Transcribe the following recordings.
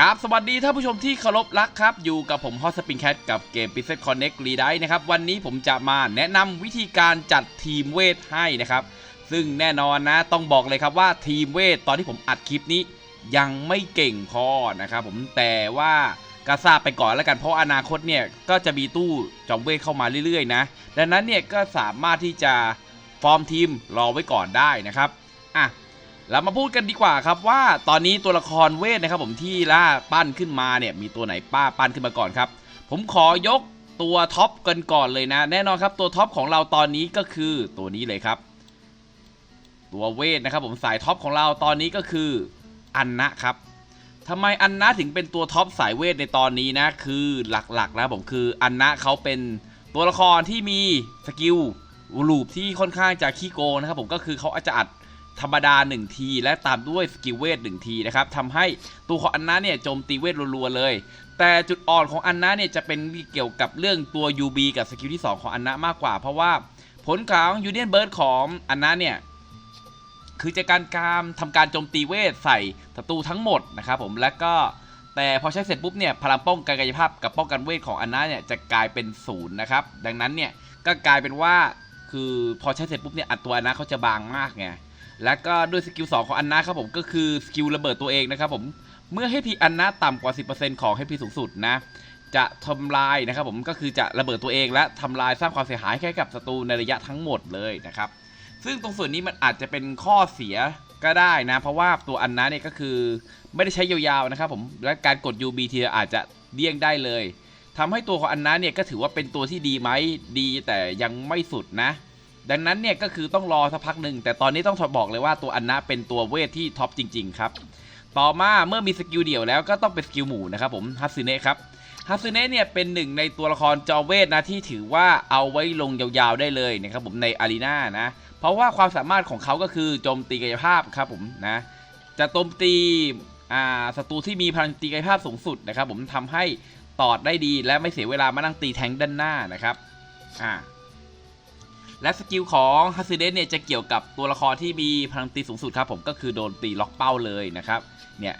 ครับสวัสดีท่านผู้ชมที่เคารพรักครับ อยู่กับผมฮอสปินแคทกับเกม p i x e l Connect r e d i นะครับ วันนี้ผมจะมาแนะนำวิธีการจัดทีมเวทให้นะครับ ซึ่งแน่นอนนะต้องบอกเลยครับว่าทีมเวทตอนที่ผมอัดคลิปนี้ยังไม่เก่งพอนะครับผมแต่ว่าก็ทราบไปก่อนแล้วกันเพราะอนาคตเนี่ยก็จะมีตู้จอมเวทเข้ามาเรื่อยๆนะ ดังนั้นเนี่ยก็สามารถที่จะฟอร์มทีมรอไว้ก่อนได้นะครับอะ เรามาพูดกันดีกว่าครับว่าตอนนี้ตัวละครเวทนะครับ ผมที่ล่าปั้นขึ้นมาเนี่ยมีตัวไหนป้าปั้นขึ้นมาก่อนครับ ผมขอยกตัวท็อปกันก่อนเลยนะ แน่นอนครับตัวท็อปของเราตอนนี้ก็คือตัวนี้เลยครับ ตัวเวทนะครับ ผมสายท็อปของเราตอนนี้ก็คืออันนะครับทำไมอันนะถึงเป็นตัวท็อปสายเวทในตอนนี้นะ คือหลักๆนะผมคืออันนะเขาเป็นตัวละครที่มีสกิลลูปที่ค่อนข้างจะขี้โกงนะครับผมก็คือเขาอาจจะอัด ธรรมดา 1 ที และตามด้วยสกิลเวท1ทีนะครับทำให้ตัวของอันนาเนี่ยโจมตีเวทรัวๆเลย แต่จุดอ่อนของอันนาเนี่ยจะเป็นเกี่ยวกับเรื่องตัว UB กับสกิลที่ 2 ของอันนามากกว่า เพราะว่าผลของยูเนียนเบิร์ดของอันนาเนี่ยคือจะการการทำการโจมตีเวทใส่ศัตรูทั้งหมดนะครับผมและก็แต่พอใช้เสร็จปุ๊บเนี่ยพลังป้องกันกายภาพกับป้องกันเวทของอันนาเนี่ยจะกลายเป็นศูนย์นะครับดังนั้นเนี่ยก็กลายเป็นว่าคือพอใช้เสร็จปุ๊บเนี่ยอัตัวอันนาเขาจะบางมากไง แล้วก็ด้วยสกิล2ของอันนะครับผมก็คือสกิลระเบิดตัวเองนะครับผมเมื่อให้พีอันนะต่ำกว่า 10%ของให้พีสูงสุดนะจะทำลายนะครับผมก็คือจะระเบิดตัวเองและทำลายสร้างความเสียหายแค่กับศัตรูในระยะทั้งหมดเลยนะครับ ซึ่งตรงส่วนนี้มันอาจจะเป็นข้อเสียก็ได้นะ เพราะว่าตัวอันนะเนี่ยก็คือไม่ได้ใช้ยาวๆนะครับผมและการกด UB ทีอาจจะเลี่ยงได้เลยทำให้ตัวของอันนะเนี่ยก็ถือว่าเป็นตัวที่ดีไหมดีแต่ยังไม่สุดนะ ดังนั้นเนี่ยก็คือต้องรอสักพักหนึ่งแต่ตอนนี้ต้องบอกเลยว่าตัวอันนะเป็นตัวเวทที่ท็อปจริง ๆ ครับ ต่อมาเมื่อมีสกิลเดี่ยวแล้วก็ต้องเป็นสกิลหมู่นะครับผมฮัตสึเนะครับฮัตสึเนะเนี่ยเป็นหนึ่งในตัวละครจอเวทนะที่ถือว่าเอาไว้ลงยาวๆได้เลยนะครับผมในอารีนานะ เพราะว่าความสามารถของเขาก็คือโจมตีกายภาพครับผมนะจะโจมตีอ่าศัตรูที่มีพลังตีกายภาพสูงสุดนะครับผมทำให้ตอดได้ดีและไม่เสียเวลามานั่งตีแทงด้านหน้านะครับอ่า และสกิลของฮัสซิเดนเนี่ยจะเกี่ยวกับตัวละครที่มีพลังตีสูงสุดครับผมก็คือโดนตีล็อกเป้าเลยนะครับเนี่ย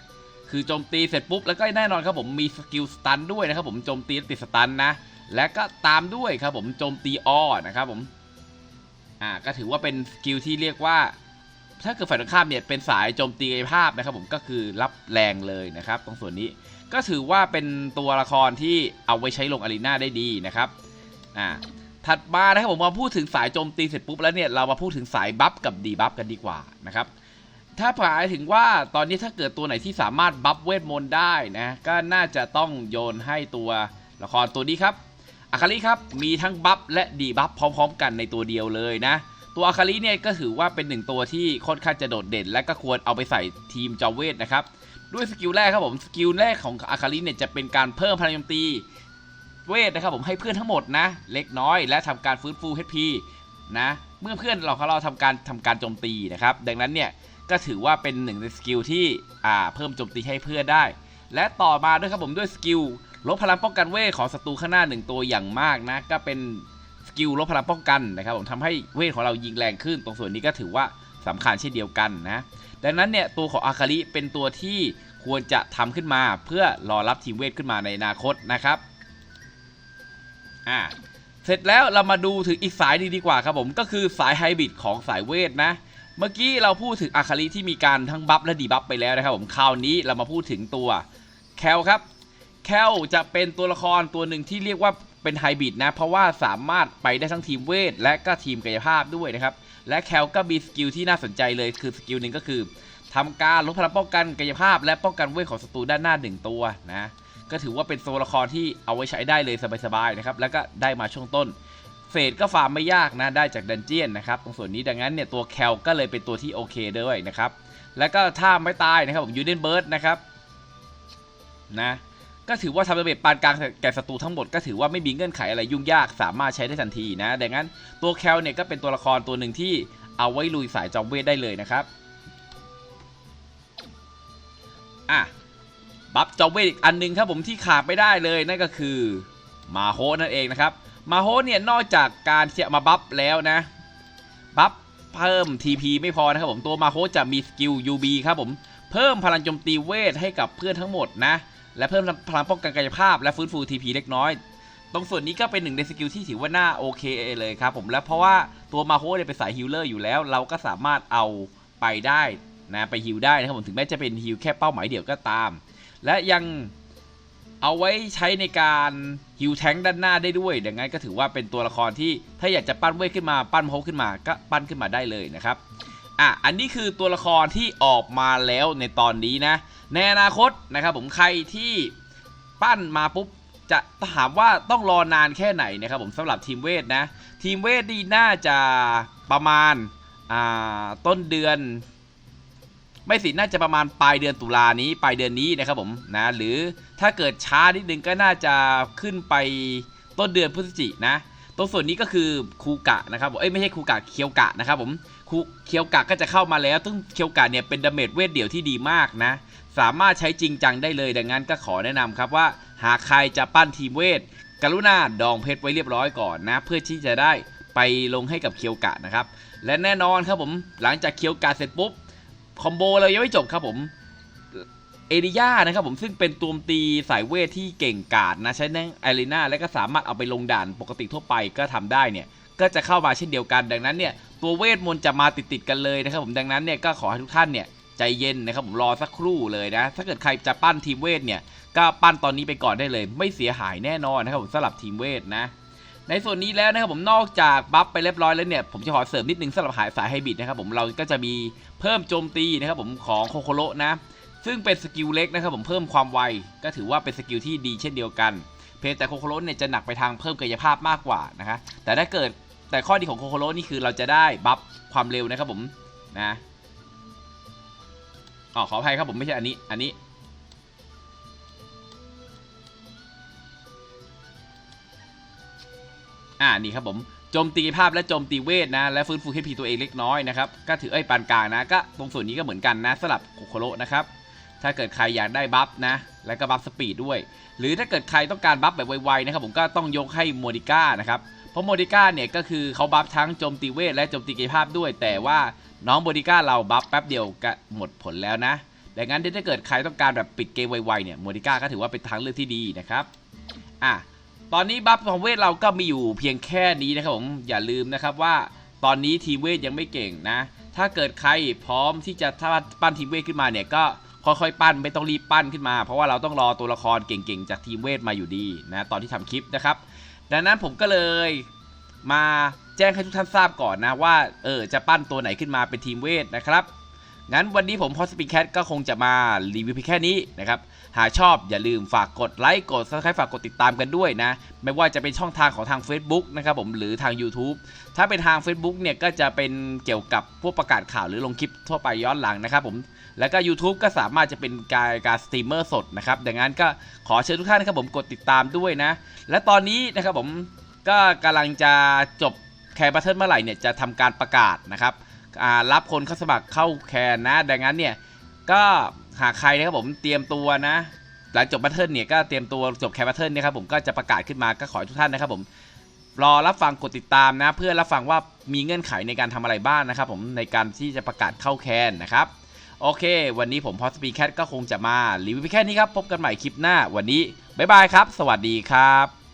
คือโจมตีเสร็จปุ๊บแล้วก็แน่นอนครับผมมีสกิลสตันด้วยนะครับผมโจมตีติดสตันนะและก็ตามด้วยครับผมโจมตีอ้อนะครับผมอ่าก็ถือว่าเป็นสกิลที่เรียกว่าถ้าเกิดฝ่ายตรงข้ามเนี่ยเป็นสายโจมตีกายภาพนะครับผมก็คือรับแรงเลยนะครับ ตรงส่วนนี้ก็ถือว่าเป็นตัวละครที่เอาไว้ใช้ลงอารีนาได้ดีนะครับอ่า ถัดมานะครับผมมาพูดถึงสายโจมตีเสร็จปุ๊บแล้วเนี่ยเรามาพูดถึงสายบัฟกับดีบัฟกันดีกว่านะครับถ้าหมายถึงว่าตอนนี้ถ้าเกิดตัวไหนที่สามารถบัฟเวทมนต์ได้นะก็น่าจะต้องโยนให้ตัวละครตัวนี้ครับอาคาริครับมีทั้งบัฟและดีบัฟพร้อมๆ กันในตัวเดียวเลยนะตัวอาคาริเนี่ยก็ถือว่าเป็นหนึ่งตัวที่ค่อนข้างจะโดดเด่น และก็ควรเอาไปใส่ทีมจอเวทนะครับด้วยสกิลแรกครับผมสกิลแรกของอาคาริเนี่ยจะเป็นการเพิ่มพลังโจมตี เวทนะครับผมให้เพื่อนทั้งหมดนะ เล็กน้อย และทำการฟื้นฟู HP นะ เมื่อเพื่อนเราเขาเราทำการทำการโจมตีนะครับ ดังนั้นเนี่ยก็ถือว่าเป็นหนึ่งในสกิลที่อ่าเพิ่มโจมตีให้เพื่อนได้ และต่อมาด้วยครับผมด้วยสกิลลดพลังป้องกันเวทของศัตรูข้างหน้าหนึ่งตัวอย่างมากนะก็เป็นสกิลลดพลังป้องกันนะครับผมทำให้เวทของเรายิงแรงขึ้น ตรงส่วนนี้ก็ถือว่าสำคัญเช่นเดียวกันนะดังนั้นเนี่ยตัวของอาคาริเป็นตัวที่ควรจะทำขึ้นมาเพื่อรอรับทีมเวทขึ้นมาในอนาคตนะครับ อ่าเสร็จแล้วเรามาดูถึงอีกสายดีดีกว่าครับผมก็คือสายไฮบริดของสายเวทนะ เมื่อกี้เราพูดถึงอาคาริที่มีการทั้งบัฟและดีบัฟไปแล้วนะครับผมคราวนี้เรามาพูดถึงตัวแคลครับแคลจะเป็นตัวละครตัวหนึ่งที่เรียกว่าเป็นไฮบริดนะ เพราะว่าสามารถไปได้ทั้งทีมเวท และก็ทีมกายภาพด้วยนะครับ และแคลก็มีสกิลที่น่าสนใจเลยคือสกิลหนึ่งก็คือทำการลดพลังป้องกันกายภาพ และป้องกันเวทของศัตรูด้านหน้าหนึ่งตัวนะ ก็ถือว่าเป็นตัวละครที่เอาไว้ใช้ได้เลยสบายๆนะครับแล้วก็ได้มาช่วงต้นเฟดก็ฟาร์มไม่ยากนะได้จากดันเจียนนะครับตรงส่วนนี้ดังนั้นเนี่ยตัวแคลก็เลยเป็นตัวที่โอเคด้วยนะครับแล้วก็ถ้าไม่ตายนะครับผมยูเดนเบิร์ดนะครับนะก็ถือว่าทำระเบิดปานกลางแก่ศัตรูทั้งหมดก็ถือว่าไม่มีเงื่อนไขอะไรยุ่งยากสามารถใช้ได้ทันทีนะดังนั้นตัวแคลเนี่ยก็เป็นตัวละครตัวหนึ่งที่เอาไว้ลุยสายจอมเวทได้เลยนะครับอะ บัฟจอมเวทอีกอันหนึงครับผมที่ขาดไม่ได้เลยนั่นก็คือมาโฮนั่นเองนะครับมาโฮเนี่ยนอกจากการที่จะมาบัฟแล้วนะบัฟเพิ่ม TP ไม่พอนะครับผมตัวมาโฮจะมีสกิล UB ครับผมเพิ่มพลังโจมตีเวทให้กับเพื่อนทั้งหมดนะและเพิ่มพลังป้องกันกายภาพและฟื้นฟูทีพีเล็กน้อย ตรงส่วนนี้ก็เป็นหนึ่งในสกิลที่ถือว่าน่าโอเคเลยครับผมและเพราะว่าตัวมาโฮเนี่ยเป็นสายฮิลเลอร์อยู่แล้ว เราก็สามารถเอาไปได้นะไปฮิลได้นะครับผมถึงแม้จะเป็นฮิลแค่เป้าหมายเดียวก็ตาม และยังเอาไว้ใช้ในการฮิลแทงด้านหน้าได้ด้วยดังนั้นก็ถือว่าเป็นตัวละครที่ถ้าอยากจะปั้นเวทขึ้นมาปั้นโฮขึ้นมาก็ปั้นขึ้นมาได้เลยนะครับอะอันนี้คือตัวละครที่ออกมาแล้วในตอนนี้นะ ในอนาคตนะครับผมใครที่ปั้นมาปุ๊บจะถามว่าต้องรอนานแค่ไหนนะครับผมสำหรับทีมเวทนะ ทีมเวทนี่น่าจะประมาณต้นเดือน ไม่สิน่าจะประมาณปลายเดือนตุลานี้ปลายเดือนนี้นะครับผมนะหรือถ้าเกิดช้านิดนึงก็น่าจะขึ้นไปต้นเดือนพฤศจินะ ตรงส่วนนี้ก็คือคูกะนะครับผมเอ้ยไม่ใช่คูกะเคียวกะนะครับผมคูเคียวกะก็จะเข้ามาแล้วซึ่งเคียวกะเนี่ยเป็นดาเมจเวทเดี่ยวที่ดีมากนะ สามารถใช้จริงจังได้เลยดังนั้นก็ขอแนะนำครับว่า หากใครจะปั้นทีมเวทกรุณาดองเพชรไว้เรียบร้อยก่อนนะ เพื่อที่จะได้ไปลงให้กับเคียวกะนะครับ และแน่นอนครับผมหลังจากเคียวกะเสร็จปุ๊บ คอมโบเรายังไม่จบครับผมเอริยานะครับผมซึ่งเป็นตัวตีสายเวทที่เก่งกาจนะใช้ในไอรีนาและก็สามารถเอาไปลงด่านปกติทั่วไปก็ทำได้เนี่ยก็จะเข้ามาเช่นเดียวกัน ดังนั้นเนี่ยตัวเวทมนต์จะมาติดๆกันเลยนะครับผมดังนั้นเนี่ยก็ขอให้ทุกท่านเนี่ยใจเย็นนะครับผมรอสักครู่เลยนะ ถ้าเกิดใครจะปั้นทีมเวทเนี่ยก็ปั้นตอนนี้ไปก่อนได้เลย ไม่เสียหายแน่นอนนะครับผมสำหรับทีมเวทนะ ในส่วนนี้แล้วนะครับผมนอกจากบัฟไปเรียบร้อยแล้วเนี่ย ผมจะขอเสริมนิดนึงสำหรับหายสายไฮบิดนะครับผมเราก็จะมีเพิ่มโจมตีนะครับผมของโคโคโรนะ ซึ่งเป็นสกิลเล็กนะครับผมเพิ่มความไว ก็ถือว่าเป็นสกิลที่ดีเช่นเดียวกัน เพจแต่โคโคโรเนี่ยจะหนักไปทางเพิ่มกายภาพมากกว่านะคะแต่ถ้าเกิดแต่ข้อดีของโคโคโรนี่คือเราจะได้บัฟความเร็วนะครับผมนะอ๋อขออภัยครับผมไม่ใช่อันนี้อันนี้ อ่านี่ครับผมโจมตีภาพและโจมตีเวทนะ และฟื้นฟู HP ตัวเองเล็กน้อยนะครับ ก็ถือเอ้ยปานกลางนะ ก็ตรงส่วนนี้ก็เหมือนกันนะสลับโคโคโรนะครับ ถ้าเกิดใครอยากได้บัฟนะ แล้วก็บัฟสปีดด้วย หรือถ้าเกิดใครต้องการบัฟแบบไวๆนะครับผมก็ต้องยกให้โมดิก้านะครับ เพราะโมดิก้าเนี่ยก็คือเขาบัฟทั้งโจมตีเวทและโจมตีกายภาพด้วย แต่ว่าน้องโมดิก้าเราบัฟแป๊บเดียวก็หมดผลแล้วนะดังนั้นถ้าเกิดใครต้องการแบบปิดเกมไวๆเนี่ยโมดิก้าก็ถือว่าเป็นทางเลือกที่ดีนะครับ อะ ตอนนี้บัฟของเวทเราก็มีอยู่เพียงแค่นี้นะครับผมอย่าลืมนะครับว่าตอนนี้ทีเวทยังไม่เก่งนะ ถ้าเกิดใครพร้อมที่จะถ้าปั้นทีเวทขึ้นมาเนี่ยก็ค่อยๆปั้นไม่ต้องรีบปั้นขึ้นมา เพราะว่าเราต้องรอตัวละครเก่งๆจากทีมเวทมาอยู่ดีนะตอนที่ทำคลิปนะครับ ดังนั้นผมก็เลยมาแจ้งให้ทุกท่านทราบก่อนนะว่าเออจะปั้นตัวไหนขึ้นมาเป็นทีมเวทนะครับ งั้นวันนี้ผมพอสปีแคทก็คงจะมารีวิวเพียงแค่นี้นะครับ หากชอบอย่าลืมฝากกดไลค์กด subscribe ฝากกดติดตามกันด้วยนะ ไม่ว่าจะเป็นช่องทางของทาง Facebook นะครับผมหรือทาง YouTube ถ้าเป็นทาง Facebook เนี่ยก็จะเป็นเกี่ยวกับพวกประกาศข่าวหรือลงคลิปทั่วไปย้อนหลังนะครับผม แล้วก็ YouTube ก็สามารถจะเป็นการการสตรีมเมอร์สดนะครับ ดังนั้นก็ขอเชิญทุกท่านนะครับผมกดติดตามด้วยนะ และตอนนี้นะครับผมก็กำลังจะจบแคร์บัตเทิลเมื่อไหร่เนี่ยจะทำการประกาศนะครับ รับคนเข้าสมัครเข้าแคนนะ ดังนั้นเนี่ยก็หากใครนะครับผมเตรียมตัวนะ หลังจบบัตเทิลเนี่ยก็เตรียมตัวจบแคร์บัตเทิลนะครับผมก็จะประกาศขึ้นมาก็ขอทุกท่านนะครับผมรอรับฟังกดติดตามนะ เพื่อรับฟังว่ามีเงื่อนไขในการทำอะไรบ้างนะครับผมในการที่จะประกาศเข้าแคนนะครับโอเค วันนี้ผมพอสปีแคทก็คงจะมารีวิวแค่นี้ครับ พบกันใหม่คลิปหน้าวันนี้ บ๊ายบายครับ สวัสดีครับ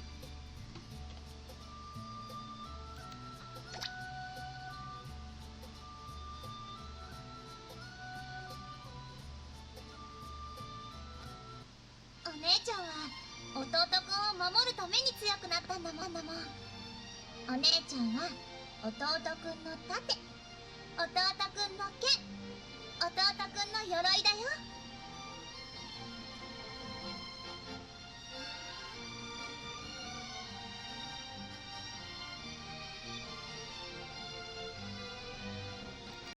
姉ちゃんは弟くんを守るために強くなったんだもんだもん。お姉ちゃんは弟くんの盾。弟くんの剣。弟くんの鎧だよ。